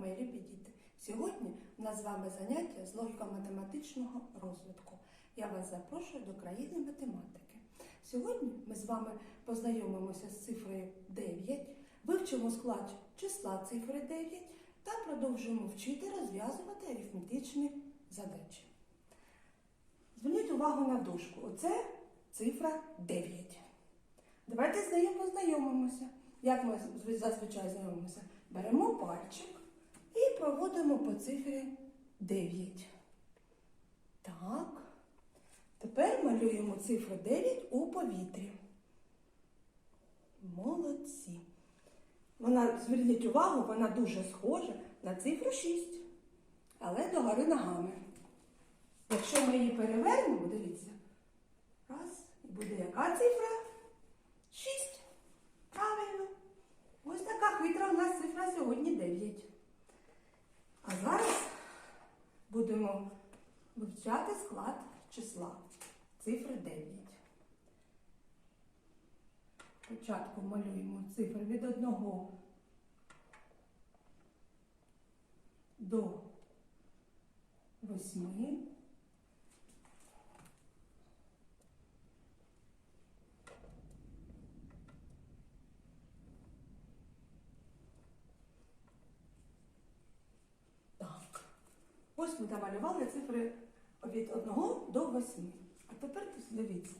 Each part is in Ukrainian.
мої любі діти! Сьогодні у нас з вами заняття з логіко-математичного розвитку. Я вас запрошую до країни математики. Сьогодні ми з вами познайомимося з цифрою 9, вивчимо склад числа цифри 9 та продовжуємо вчити розв'язувати арифметичні задачі. Зверніть увагу на дошку. Оце цифра 9. Давайте з нею познайомимося. Як ми зазвичай знайомимося? Беремо пальчик і проводимо по цифрі 9. Так. Тепер малюємо цифру 9 у повітрі. Молодці. Вона, зверніть увагу, вона дуже схожа на цифру 6, але догори ногами. Якщо ми її перевернемо, дивіться. Раз, буде яка цифра? 6. Правильно. Ось така хитра у нас цифра сьогодні 9. А зараз будемо вивчати склад числа цифри 9. Спочатку малюємо цифри від 1 до 8. Так. Ось ми намалювали цифри від 1 до 8. А тепер дивіться,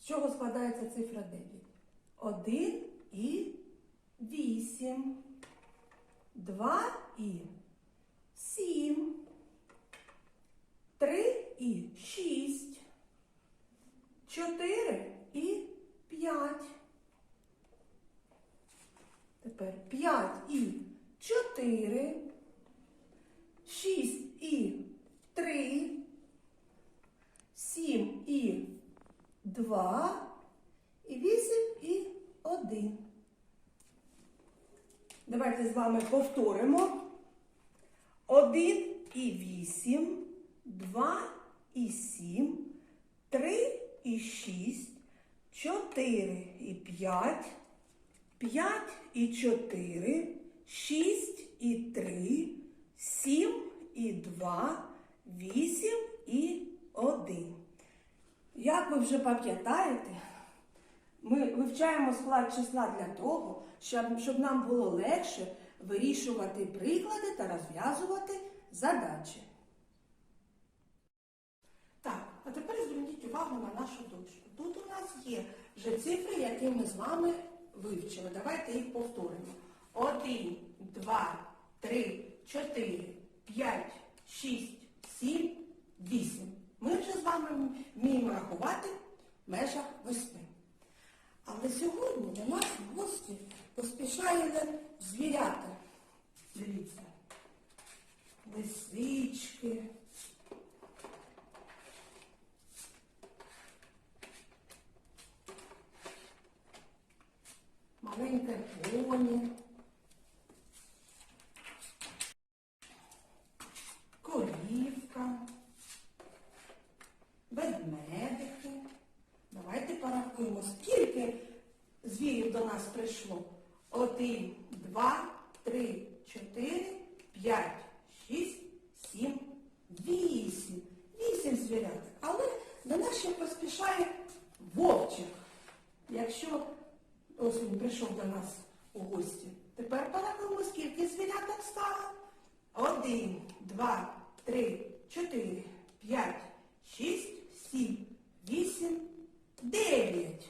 з чого складається цифра 9? 1 і 8. 2 і 7. 3 і 6. 4 і 5. Тепер 5 і 4. 6 і 3, 7 і 2, і 8 і 1. Давайте з вами повторимо. 1 і 8, 2 і 7, 3 і 6, 4 і 5, 5 і 4, 6 і 3, 7 і 2, 8 і 1. Як ви вже пам'ятаєте, ми вивчаємо склад числа для того, щоб, нам було легше вирішувати приклади та розв'язувати задачі. Так, а тепер зверніть увагу на нашу дошку. Тут у нас є вже цифри, які ми з вами вивчили. Давайте їх повторимо. 1, 2, 3, 4, 5, 6, 7, 8. Ми вже з вами вміємо рахувати в межах 8. Але сьогодні до нас в гості поспішає звірята. Дивіться. Лисички. Маленьке поні. Порахуємо, скільки звірів до нас прийшло. Один, два, три, чотири, п'ять, шість, сім, вісім. Вісім звіряток. Але до нас ще поспішає вовчик. Якщо ось він прийшов до нас у гості. Тепер порахуємо, скільки звіряток стало. Один, два, три, чотири, п'ять, шість, сім, вісім, дев'ять.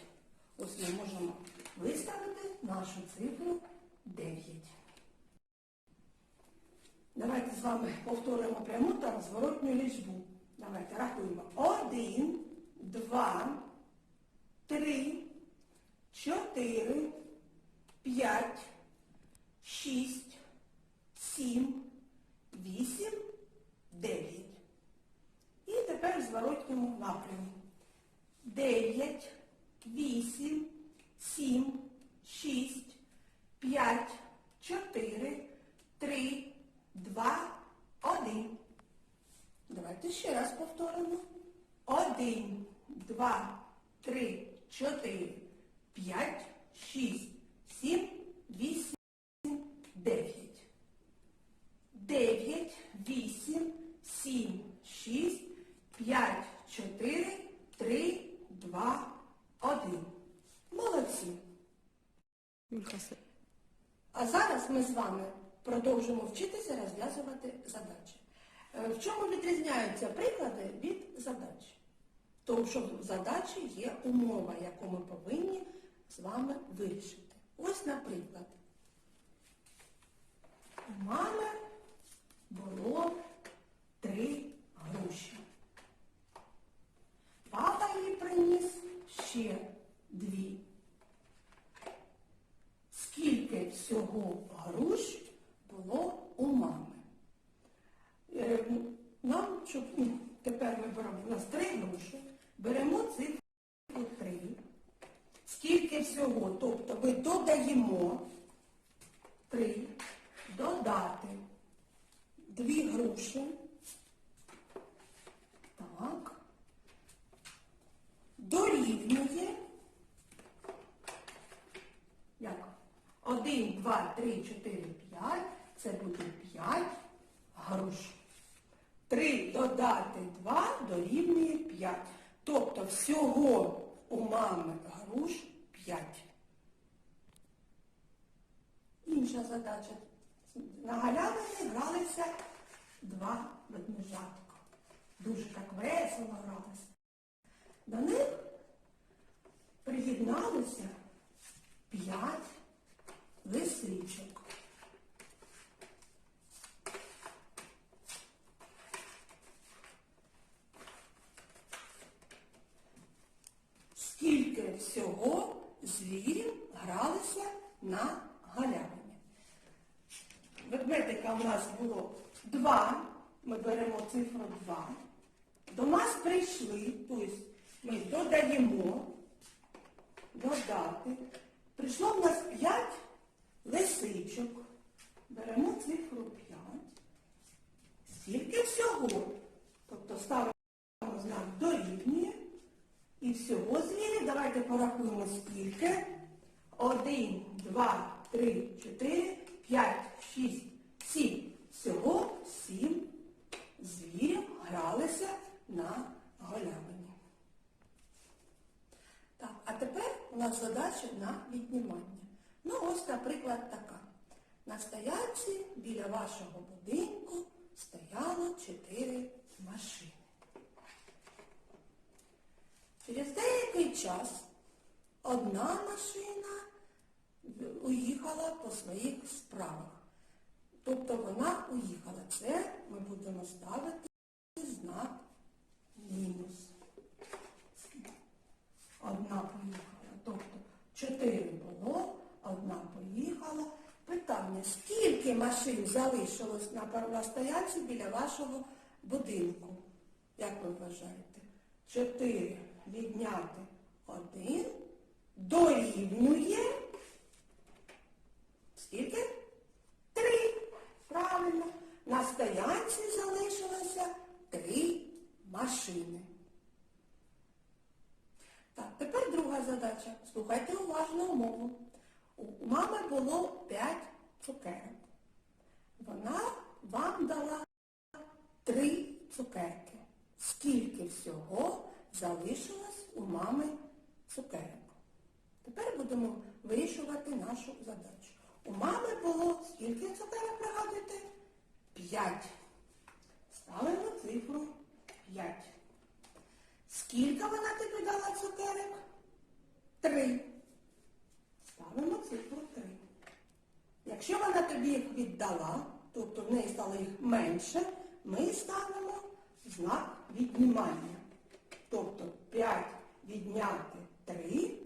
Ось ми можемо виставити нашу цифру 9. Давайте з вами повторимо пряму та розворотню лічбу. Давайте рахуємо. Один, два, три, чотири, п'ять, шість, сім, вісім, дев'ять. І тепер в зворотньому напрямку. Дев'ять, вісім, сім, шість, п'ять, чотири, три, два, один. Давайте ще раз повторимо. Один, два, три, чотири, п'ять, шість, сім, вісім, дев'ять. 9, 8, 7, 6, 5, 4, 3, 2, 1. Молодці. А зараз ми з вами продовжимо вчитися розв'язувати задачі. Е, В чому відрізняються приклади від задач? Тому що в задачі є умова, яку ми повинні з вами вирішити. Ось, наприклад, у мами було три груші. Папа їй приніс ще дві. Скільки всього груш було у мами? Е, Нам, щоб ну, тепер ми беремо у нас три груші, беремо цифру 3. Скільки всього? Тобто ми додаємо 3, додати дві груші. Так. Дорівнює. Як? 1, 2, 3, 4, 5. Це буде 5 груш. 3 додати 2 дорівнює 5. Тобто всього у мами груш 5. Інша задача. На галявині гралися два ведмежатка. Дуже так весело гралися. До них приєдналося п'ять лисичок. Скільки всього звірів гралися на галявині? Ведмедика у нас було два. Ми беремо цифру 2. До нас прийшли, тобто ми додаємо, додати. Прийшло в нас 5 лисичок. Беремо цифру 5. Скільки всього? Тобто ставимо знак дорівнює. І всього звірів, давайте порахуємо скільки. 1, 2, 3, 4, 5, 6, 7. Всього 7 звірів гралися на галявині. Так, а тепер у нас задача на віднімання. Ну ось, наприклад, така. На стоянці біля вашого будинку стояло 4 машини. Через деякий час одна машина уїхала по своїх справах. Тобто вона уїхала. Це ми будемо ставити знак мінус. Одна поїхала. Тобто чотири було, одна поїхала. Питання, скільки машин залишилось на первостоянці біля вашого будинку? Як ви вважаєте? Чотири відняти один дорівнює. Скільки? Три. Правильно. На стоянці залишилося три машини. Так, тепер друга задача. Слухайте уважно умову. У мами було 5 цукерок. Вона вам дала три цукерки. Скільки всього залишилось у мами цукерок? Тепер будемо вирішувати нашу задачу. У мами було скільки цукерок, пригадуєте? 5. Ставимо цифру 5. Скільки вона тобі дала цукерок? Три. Ставимо цифру 3. Якщо вона тобі їх віддала, тобто в неї стало їх менше, ми ставимо знак віднімання. Тобто 5 відняти 3.